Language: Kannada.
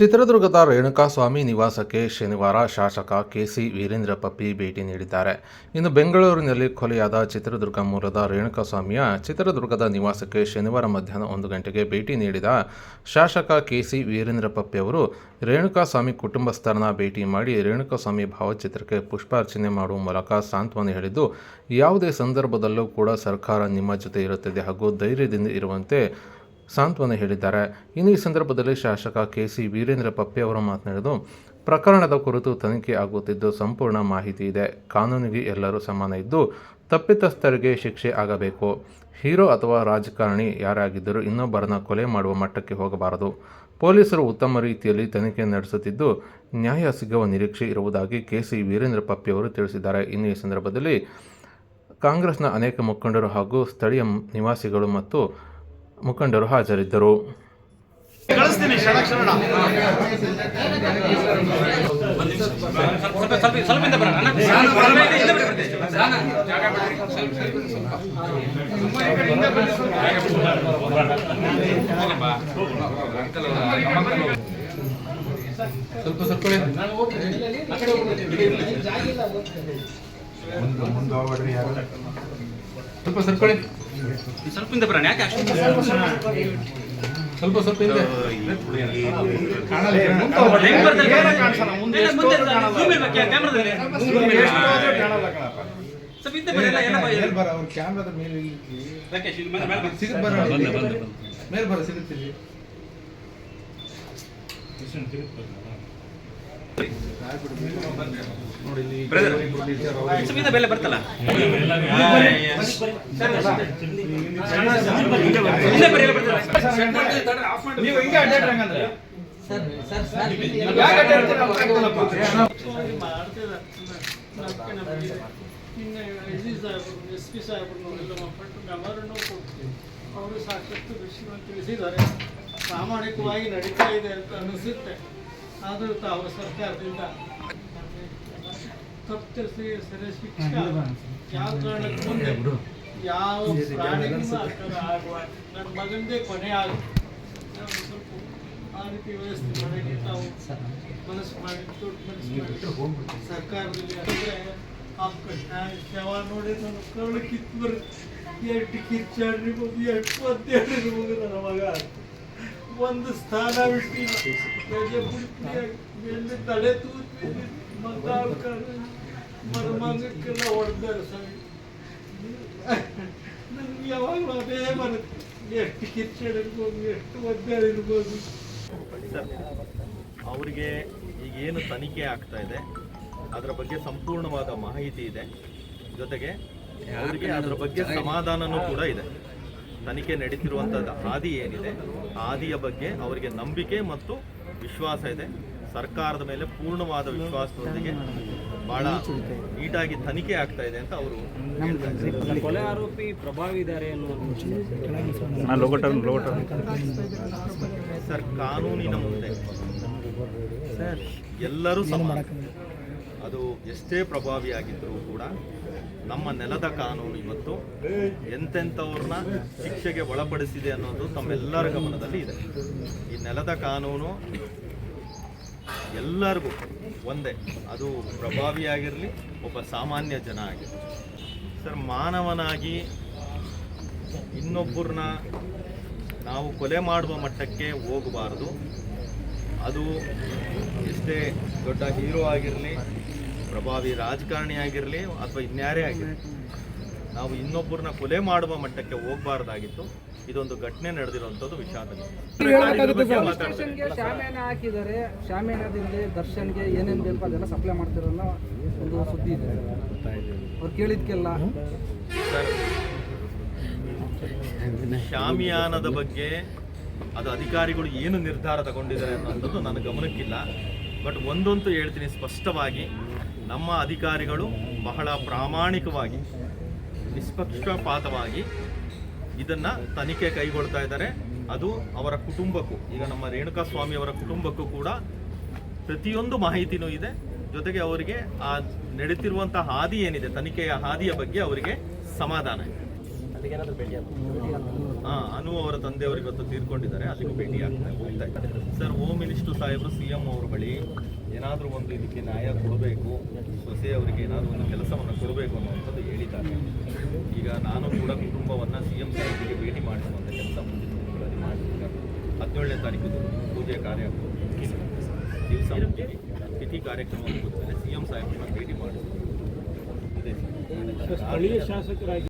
ಚಿತ್ರದುರ್ಗದ ರೇಣುಕಾಸ್ವಾಮಿ ನಿವಾಸಕ್ಕೆ ಶನಿವಾರ ಶಾಸಕ ಕೆಸಿ ವೀರೇಂದ್ರ ಪಪ್ಪಿ ಭೇಟಿ ನೀಡಿದ್ದಾರೆ. ಇನ್ನು ಬೆಂಗಳೂರಿನಲ್ಲಿ ಕೊಲೆಯಾದ ಚಿತ್ರದುರ್ಗ ಮೂಲದ ರೇಣುಕಾಸ್ವಾಮಿಯ ಚಿತ್ರದುರ್ಗದ ನಿವಾಸಕ್ಕೆ ಶನಿವಾರ ಮಧ್ಯಾಹ್ನ ಒಂದು ಗಂಟೆಗೆ ಭೇಟಿ ನೀಡಿದ ಶಾಸಕ ಕೆಸಿ ವೀರೇಂದ್ರ ಪಪ್ಪಿ ಅವರು, ರೇಣುಕಾಸ್ವಾಮಿ ಕುಟುಂಬಸ್ಥರನ್ನ ಭೇಟಿ ಮಾಡಿ ರೇಣುಕಾಸ್ವಾಮಿ ಭಾವಚಿತ್ರಕ್ಕೆ ಪುಷ್ಪಾರ್ಚನೆ ಮಾಡುವ ಮೂಲಕ ಸಾಂತ್ವನ ಹೇಳಿದ್ದು, ಯಾವುದೇ ಸಂದರ್ಭದಲ್ಲೂ ಕೂಡ ಸರ್ಕಾರ ನಿಮ್ಮ ಜೊತೆ ಇರುತ್ತದೆ ಹಾಗೂ ಧೈರ್ಯದಿಂದ ಇರುವಂತೆ ಸಾಂತ್ವನ ಹೇಳಿದ್ದಾರೆ. ಇನ್ನು ಈ ಸಂದರ್ಭದಲ್ಲಿ ಶಾಸಕ ಕೆ ಸಿ ವೀರೇಂದ್ರ ಪಪ್ಪೆ ಅವರು ಮಾತನಾಡಿದ್ದು, ಪ್ರಕರಣದ ಕುರಿತು ತನಿಖೆ ಆಗುತ್ತಿದ್ದು ಸಂಪೂರ್ಣ ಮಾಹಿತಿ ಇದೆ. ಕಾನೂನಿಗೆ ಎಲ್ಲರೂ ಸಮಾನ ಇದ್ದು ತಪ್ಪಿತಸ್ಥರಿಗೆ ಶಿಕ್ಷೆ ಆಗಬೇಕು. ಹೀರೋ ಅಥವಾ ರಾಜಕಾರಣಿ ಯಾರಾಗಿದ್ದರೂ ಇನ್ನೊಬ್ಬರನ್ನ ಕೊಲೆ ಮಾಡುವ ಮಟ್ಟಕ್ಕೆ ಹೋಗಬಾರದು. ಪೊಲೀಸರು ಉತ್ತಮ ರೀತಿಯಲ್ಲಿ ತನಿಖೆ ನಡೆಸುತ್ತಿದ್ದು ನ್ಯಾಯ ಸಿಗುವ ನಿರೀಕ್ಷೆ ಇರುವುದಾಗಿ ಕೆ ಸಿ ವೀರೇಂದ್ರ ಪಪ್ಪಿಯವರು ತಿಳಿಸಿದ್ದಾರೆ. ಇನ್ನು ಈ ಸಂದರ್ಭದಲ್ಲಿ ಕಾಂಗ್ರೆಸ್ನ ಅನೇಕ ಮುಖಂಡರು ಹಾಗೂ ಸ್ಥಳೀಯ ನಿವಾಸಿಗಳು ಮತ್ತು ಮುಖಂಡರು ಹಾಜರಿದ್ದರು ಸ್ವಲ್ಪ. ಸ್ವಲ್ಪ ಸ್ವಲ್ಪ ಸ್ವಲ್ಪ ಸರ್ಕೊಳ್ಳಿ ಸ್ವಲ್ಪ ಹಿಂದೆ ಬರೋಣ ಯಾಕೆ ಅಷ್ಟು ಸ್ವಲ್ಪ ಸ್ವಲ್ಪ ಹಿಂದೆ. ಹೆಂಗ್ ಬರ್ತಾರೆ? ಮುಂದೆ ಮುಂದೆ zoom ಇರ್ಬೇಕು, ಕ್ಯಾಮ್ರಾದಲ್ಲಿ. ಸ್ವಲ್ಪ ಹಿಂದೆ ಬರಿ, ಎಲ್ಲ- ಬರಿ. ಮೇಲ್ ಬರ ಅವ್ರ ಕ್ಯಾಮ್ರಾದ ಮೇಲೆ ಇಲ್ಲಿ ರಾಕೇಶ್, ಇಲ್ಲಿ ಮೇಲೆ- ಮೇಲೆ ಬನ್ನಿ. ಸಿಗುತ್ತೆ ಬರ ಮೇಲ್ ಬರ ಸಿಗುತ್ತೆ ಇಲ್ಲಿ Brother. ಇಬ್ರು ಟೀಚರ್ ಅವ್ರು ಸ್ವಲ್ಪ ಹಿಂದೆ ಬೆಲೆ ಬರ್ತಲ್ಲ. ಎಸ್ ಪಿ ಪಟ್ಟು ಕೊಡ್ತೀವಿ ಅವರು ಸಾಕಷ್ಟು ವಿಷಯವನ್ನು ತಿಳಿಸಿದ್ದಾರೆ ಪ್ರಾಮಾಣಿಕವಾಗಿ ನಡೀತಾ ಇದೆ ಅಂತ ಅನಿಸುತ್ತೆ ಆದರೂ ತಾವು ಸರ್ಕಾರದಿಂದ ತಪ್ಪಿಸಿ ಸರಿ ಶಿಕ್ಷೆ ಯಾವ ಕಾರಣಕ್ಕೆ ಮುಂದೆ ಯಾವ ಪ್ರಾಣಿಗೂ ಆ ಆಗುವ ನನ್ನ ಮಗಂದೇ ಕೊನೆ ಆಗ ಸ್ವಲ್ಪ ಆ ರೀತಿ ವ್ಯವಸ್ಥೆ ಮಾಡಿ ತಾವು ಮನಸ್ಸು ಮಾಡಿ ದೊಡ್ಡ ಮನಸ್ಸು ಮಾಡಿ. ಸರ್ಕಾರದಲ್ಲಿ ಅಂದರೆ ಶವ ನೋಡಿ ನಾನು ಕರುಳು ಕಿತ್ತು ಬರುತ್ತೆ. ಎಷ್ಟು ಕಿಚ್ಚಾಡ್ರಿ ಬಂದು ಒದ್ದಾಡಿರ್ಬೋದು ನನ್ನ ಮಗ. ಒಂದು ಸ್ಥಾನ ಬಿಟ್ಟಿಲ್ಲ ತಲೆ ತೂತಿ ಮಗ್ಗಾಡ್ಕೊಂಡು ಮರುಮಂಗಕ್ಕೆಲ್ಲ ಹೊಡೆದಾರೆ ಸ್ವಾಮಿ. ನನಗೆ ಯಾವಾಗಲೂ ಅದೇ ಬರುತ್ತೆ ಎಷ್ಟು ಕಿಚ್ಚಾಡಿರ್ಬೋದು ಎಷ್ಟು ಒದ್ದಾಡಿರ್ಬೋದು ಅವರಿಗೆ ಈಗ ಏನು ತನಿಖೆ ಆಗ್ತಾ ಇದೆ ಅದರ ಬಗ್ಗೆ ಸಂಪೂರ್ಣವಾದ ಮಾಹಿತಿ ಇದೆ. ಜೊತೆಗೆ ಅವರಿಗೆ ಅದರ ಬಗ್ಗೆ ಸಮಾಧಾನನೂ ಕೂಡ ಇದೆ. ತನಿಖೆ ನಡೀತಿರುವಂಥದ್ದು ಹಾದಿ ಏನಿದೆ ಹಾದಿಯ ಬಗ್ಗೆ ಅವರಿಗೆ ನಂಬಿಕೆ ಮತ್ತು ವಿಶ್ವಾಸ ಇದೆ. ಸರ್ಕಾರದ ಮೇಲೆ ಪೂರ್ಣವಾದ ವಿಶ್ವಾಸದೊಂದಿಗೆ ಬಹಳ ನೀಟಾಗಿ ತನಿಖೆ ಆಗ್ತಾ ಇದೆ ಅಂತ ಅವರು ಕೊಲೆ ಆರೋಪಿ ಪ್ರಭಾವಿ ಇದ್ದಾರೆ ಸರ್ ಕಾನೂನಿನ ಮುಂದೆ ಎಲ್ಲರೂ ಸಮಾನ. ಅದು ಎಷ್ಟೇ ಪ್ರಭಾವಿಯಾಗಿದ್ದರೂ ಕೂಡ ನಮ್ಮ ನೆಲದ ಕಾನೂನು ಇವತ್ತು ಎಂತೆಂಥವ್ರನ್ನ ಶಿಕ್ಷೆಗೆ ಒಳಪಡಿಸಿದೆ ಅನ್ನೋದು ತಮ್ಮೆಲ್ಲರ ಗಮನದಲ್ಲಿ ಇದೆ. ಈ ನೆಲದ ಕಾನೂನು ಎಲ್ಲರಿಗೂ ಒಂದೇ, ಅದು ಪ್ರಭಾವಿಯಾಗಿರಲಿ, ಒಬ್ಬ ಸಾಮಾನ್ಯ ಜನ ಆಗಿರಲಿ. ಸರ್, ಮಾನವನಾಗಿ ಇನ್ನೊಬ್ಬರನ್ನ ನಾವು ಕೊಲೆ ಮಾಡುವ ಮಟ್ಟಕ್ಕೆ ಹೋಗಬಾರ್ದು. ಅದು ಎಷ್ಟೇ ದೊಡ್ಡ ಹೀರೋ ಆಗಿರಲಿ ಪ್ರಭಾವಿ ರಾಜಕಾರಣಿ ಆಗಿರಲಿ ಅಥವಾ ಇನ್ಯಾರೇ ಆಗಿರಲಿ ನಾವು ಇನ್ನೊಬ್ಬರನ್ನ ಕೊಲೆ ಮಾಡುವ ಮಟ್ಟಕ್ಕೆ ಹೋಗಬಾರ್ದಾಗಿತ್ತು. ಇದೊಂದು ಘಟನೆ ನಡೆದಿರುವಂತದ್ದು ವಿಷಾದ ಸ್ಟೇಷನ್ಗೆ ಶಾಮಿಯಾನ ಹಾಕಿದ್ದಾರೆ. ಶಾಮಿಯಾನದಲ್ಲಿ ದರ್ಶನ್ಗೆ ಏನೇನು ಬೇಕು ಅದೆಲ್ಲ ಸಪ್ಲೈ ಮಾಡ್ತಿರೋ ಒಂದು ಸುದ್ದಿ ಇದೆ. ಅವ್ರು ಕೇಳಿದ್ಕೆಲ್ಲ. ಶಾಮಿಯಾನದ ಬಗ್ಗೆ ಅದು ಅಧಿಕಾರಿಗಳು ಏನು ನಿರ್ಧಾರ ತಗೊಂಡಿದ್ದಾರೆ ಅನ್ನೋದು ನನ್ನ ಗಮನಕ್ಕಿಲ್ಲ. ಬಟ್ ಒಂದಂತೂ ಹೇಳ್ತೀನಿ ಸ್ಪಷ್ಟವಾಗಿ, ನಮ್ಮ ಅಧಿಕಾರಿಗಳು ಬಹಳ ಪ್ರಾಮಾಣಿಕವಾಗಿ, ನಿಷ್ಪಕ್ಷಪಾತವಾಗಿ ಇದನ್ನ ತನಿಖೆ ಕೈಗೊಳ್ತಾ ಇದ್ದಾರೆ. ಅದು ಅವರ ಕುಟುಂಬಕ್ಕೂ, ಈಗ ನಮ್ಮ ರೇಣುಕಾ ಸ್ವಾಮಿ ಅವರ ಕುಟುಂಬಕ್ಕೂ ಕೂಡ ಪ್ರತಿಯೊಂದು ಮಾಹಿತಿನೂ ಇದೆ. ಜೊತೆಗೆ ಅವರಿಗೆ ಆ ನಡೀತಿರುವಂಥ ಹಾದಿ ಏನಿದೆ, ತನಿಖೆಯ ಹಾದಿಯ ಬಗ್ಗೆ ಅವರಿಗೆ ಸಮಾಧಾನ ಇದೆ. ಹಾ ಅನು ಅವರ ತಂದೆಯವರು ಇವತ್ತು ತೀರ್ಕೊಂಡಿದ್ದಾರೆ. ಅಲ್ಲಿಗೂ ಭೇಟಿ ಆಗ್ತಾ ಹೋಗ್ತಾ ಇದ್ದಾರೆ ಸರ್ ಹೋಮ್ ಮಿನಿಸ್ಟರ್ ಸಾಹೇಬರು ಸಿ ಎಂ ಅವ್ರ ಬಳಿ ಏನಾದರೂ ಒಂದು ಇದಕ್ಕೆ ನ್ಯಾಯ ಕೊಡಬೇಕು ಸೊಸೆ ಅವರಿಗೆ ಏನಾದರೂ ಒಂದು ಕೆಲಸವನ್ನು ಕೊಡಬೇಕು ಅನ್ನುವಂಥದ್ದು ಹೇಳಿದ್ದಾರೆ. ಈಗ ನಾನು ಕೂಡ ಕುಟುಂಬವನ್ನು ಸಿ ಎಂ ಸಾಹೇಬರಿಗೆ ಭೇಟಿ ಮಾಡಿಸುವಂಥ ಕೆಲಸ ಮುಂದಿನ ದಿನಗಳಲ್ಲಿ ಮಾಡಿದ್ದೀನಿ ಹದಿನೇಳನೇ ತಾರೀಕು ಪೂಜೆ ಕಾರ್ಯ ದಿವಸ ತಿಥಿ ಕಾರ್ಯಕ್ರಮ ಮೇಲೆ ಸಿ ಎಂ ಸಾಹೇಬರನ್ನ ಭೇಟಿ ಮಾಡಿಸ್ತೀನಿ ಇದೆ ಸ್ಥಳೀಯ ಶಾಸಕರಾಗಿ